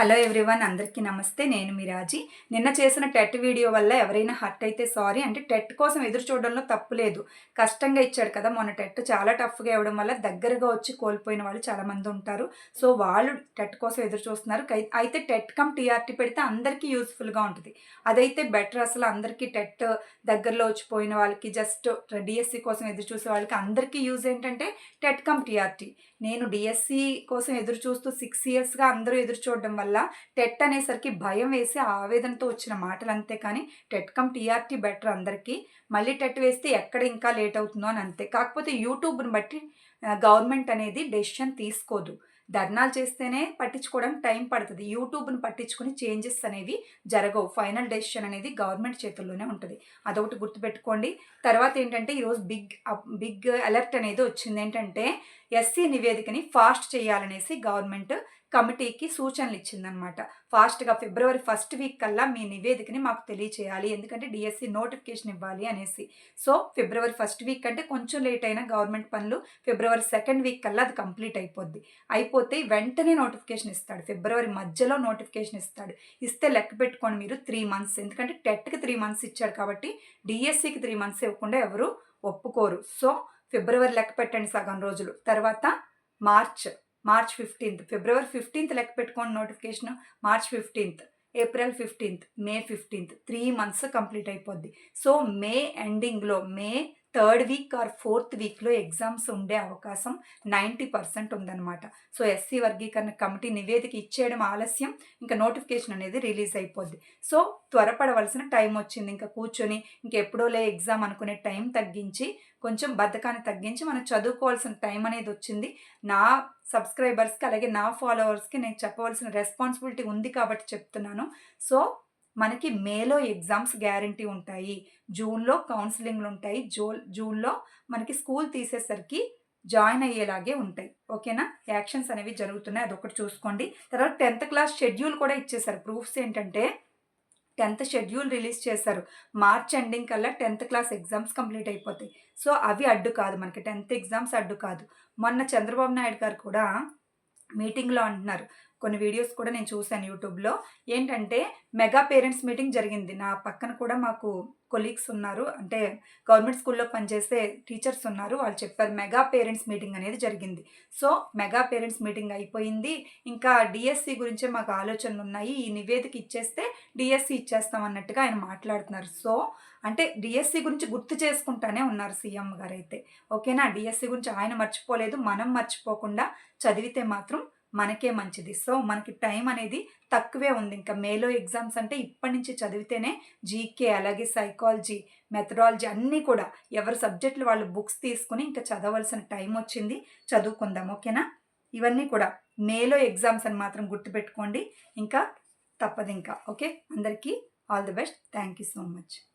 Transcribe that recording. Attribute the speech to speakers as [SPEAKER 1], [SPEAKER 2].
[SPEAKER 1] Hello everyone అందరికీ నమస్తే. నేను మిరాజి నిన్న చేసిన టెట్ వీడియో వల్ల ఎవరైనా హర్ట్ అయితే సారీ. అంటే టెట్ కోసం ఎదురు చూడడంలో తప్పు లేదు. కష్టంగా ఇచ్చాడు కదా. మొన్న టెట్ చాలా టఫ్గా ఇవ్వడం వల్ల దగ్గరగా వచ్చి కోల్పోయిన వాళ్ళు చాలామంది ఉంటారు. సో వాళ్ళు టెట్ కోసం ఎదురు చూస్తున్నారు. కై- అయితే టెట్ కమ్ టీఆర్టీ పెడితే అందరికీ యూస్ఫుల్గా ఉంటుంది. అదైతే బెటర్ అసలు అందరికీ టెట్ దగ్గరలో వచ్చిపోయిన వాళ్ళకి జస్ట్ డిఎస్సి కోసం ఎదురు చూసే వాళ్ళకి అందరికీ యూజ్ ఏంటంటే టెట్ కమ్ టీఆర్టీ నేను డిఎస్సి కోసం ఎదురు చూస్తూ సిక్స్ ఇయర్స్గా అందరూ ఎదురు చూడడం వల్ల వల్ల టెట్ అనేసరికి భయం వేసి ఆవేదనతో వచ్చిన మాటలు అంతే కానీ టెట్ కమ్ టీఆర్టీ బెటర్ అందరికీ. మళ్ళీ టెట్ వేస్తే ఎక్కడ ఇంకా లేట్ అవుతుందో అని అంతే. కాకపోతే యూట్యూబ్ని బట్టి గవర్నమెంట్ అనేది డెసిషన్ తీసుకోదు. ధర్నాలు చేస్తేనే పట్టించుకోవడానికి టైం పడుతుంది. యూట్యూబ్ని పట్టించుకుని చేంజెస్ అనేవి జరగవు. ఫైనల్ డెసిషన్ అనేది గవర్నమెంట్ చేతుల్లోనే ఉంటుంది. అదొకటి గుర్తుపెట్టుకోండి. తర్వాత ఏంటంటే ఈరోజు బిగ్ బిగ్ అలర్ట్ అనేది వచ్చింది. ఏంటంటే ఎస్సీ నివేదికని ఫాస్ట్ చేయాలనేసి గవర్నమెంట్ కమిటీకి సూచనలు ఇచ్చిందనమాట ఫాస్ట్గా ఫిబ్రవరి ఫస్ట్ వీక్ కల్లా మీ నివేదికని మాకు తెలియచేయాలి. ఎందుకంటే డిఎస్సి నోటిఫికేషన్ ఇవ్వాలి అనేసి. సో ఫిబ్రవరి ఫస్ట్ వీక్ అంటే కొంచెం లేట్ అయినా గవర్నమెంట్ పనులు ఫిబ్రవరి సెకండ్ వీక్ కల్లా అది కంప్లీట్ అయిపోద్ది. అయిపోతే వెంటనే నోటిఫికేషన్ ఇస్తాడు. ఫిబ్రవరి మధ్యలో నోటిఫికేషన్ ఇస్తాడు. ఇస్తే లెక్క పెట్టుకోండి మీరు త్రీ మంత్స్. ఎందుకంటే టెట్కి త్రీ మంత్స్ ఇచ్చాడు కాబట్టి డిఎస్సికి త్రీ మంత్స్ ఇవ్వకుండా ఎవరు ఒప్పుకోరు. సో ఫిబ్రవరి లెక్క పెట్టండి సగం రోజులు. తర్వాత March March fifteenth. February fifteenth లెక్క పెట్టుకోండి notification. March fifteenth April fifteenth May fifteenth. Three months complete అయిపోద్ది. సో మే ఎండింగ్లో May third week or fourth వీక్లో ఎగ్జామ్స్ ఉండే అవకాశం నైంటీ పర్సెంట్ ఉందన్నమాట. సో ఎస్సీ వర్గీకరణ కమిటీ నివేదిక ఇచ్చేయడం ఆలస్యం. ఇంకా నోటిఫికేషన్ అనేది రిలీజ్ అయిపోద్ది. సో త్వరపడవలసిన టైం వచ్చింది. ఇంకా కూర్చొని ఇంకెప్పుడోలే ఎగ్జామ్ అనుకునే టైం తగ్గించి కొంచెం బద్ధకాన్ని తగ్గించి మనం చదువుకోవాల్సిన టైం అనేది వచ్చింది. నా సబ్స్క్రైబర్స్కి అలాగే నా ఫాలోవర్స్కి నేను చెప్పవలసిన రెస్పాన్సిబిలిటీ ఉంది కాబట్టి చెప్తున్నాను. సో మనకి మేలో ఎగ్జామ్స్ గ్యారంటీ ఉంటాయి. జూన్లో కౌన్సిలింగ్లు ఉంటాయి. జూ జూన్లో మనకి స్కూల్ తీసేసరికి జాయిన్ అయ్యేలాగే ఉంటాయి. ఓకేనా? యాక్షన్స్ అనేవి జరుగుతున్నాయి. అదొకటి చూసుకోండి. తర్వాత టెన్త్ క్లాస్ షెడ్యూల్ కూడా ఇచ్చేసారు. ప్రూఫ్స్ ఏంటంటే టెన్త్ షెడ్యూల్ రిలీజ్ చేశారు. మార్చ్ ఎండింగ్ కల్లా టెన్త్ క్లాస్ ఎగ్జామ్స్ కంప్లీట్ అయిపోతాయి. సో అవి అడ్డు కాదు మనకి. టెన్త్ ఎగ్జామ్స్ అడ్డు కాదు. మొన్న చంద్రబాబు నాయుడు గారు కూడా మీటింగ్లో అంటున్నారు. కొన్ని వీడియోస్ కూడా నేను చూశాను యూట్యూబ్లో. ఏంటంటే మెగా పేరెంట్స్ మీటింగ్ జరిగింది. నా పక్కన కూడా మాకు కొలీగ్స్ ఉన్నారు. అంటే గవర్నమెంట్ స్కూల్లో పనిచేసే టీచర్స్ ఉన్నారు. వాళ్ళు చెప్పారు మెగా పేరెంట్స్ మీటింగ్ అనేది జరిగింది. సో మెగా పేరెంట్స్ మీటింగ్ అయిపోయింది. ఇంకా డిఎస్సి గురించే మాకు ఆలోచనలు ఉన్నాయి. ఈ నివేదిక ఇచ్చేస్తే డిఎస్సి ఇచ్చేస్తాం అన్నట్టుగా ఆయన మాట్లాడుతున్నారు. సో అంటే డిఎస్సి గురించి గుర్తు చేసుకుంటానే ఉన్నారు సీఎం గారు అయితే ఓకేనా డిఎస్సి గురించి ఆయన మర్చిపోలేదు. మనం మర్చిపోకుండా చదివితే మాత్రం మనకే మంచిది. సో మనకి టైం అనేది తక్కువే ఉంది. ఇంకా మేలో ఎగ్జామ్స్ అంటే ఇప్పటి నుంచి చదివితేనే జీకే అలాగే సైకాలజీ మెథడాలజీ అన్నీ కూడా ఎవరి సబ్జెక్టులు వాళ్ళు బుక్స్ తీసుకుని ఇంకా చదవలసిన టైం వచ్చింది. చదువుకుందాం ఓకేనా? ఇవన్నీ కూడా మేలో ఎగ్జామ్స్ అని మాత్రం గుర్తుపెట్టుకోండి. ఇంకా తప్పదు ఇంకా ఓకే? అందరికీ all the best. Thank you so much.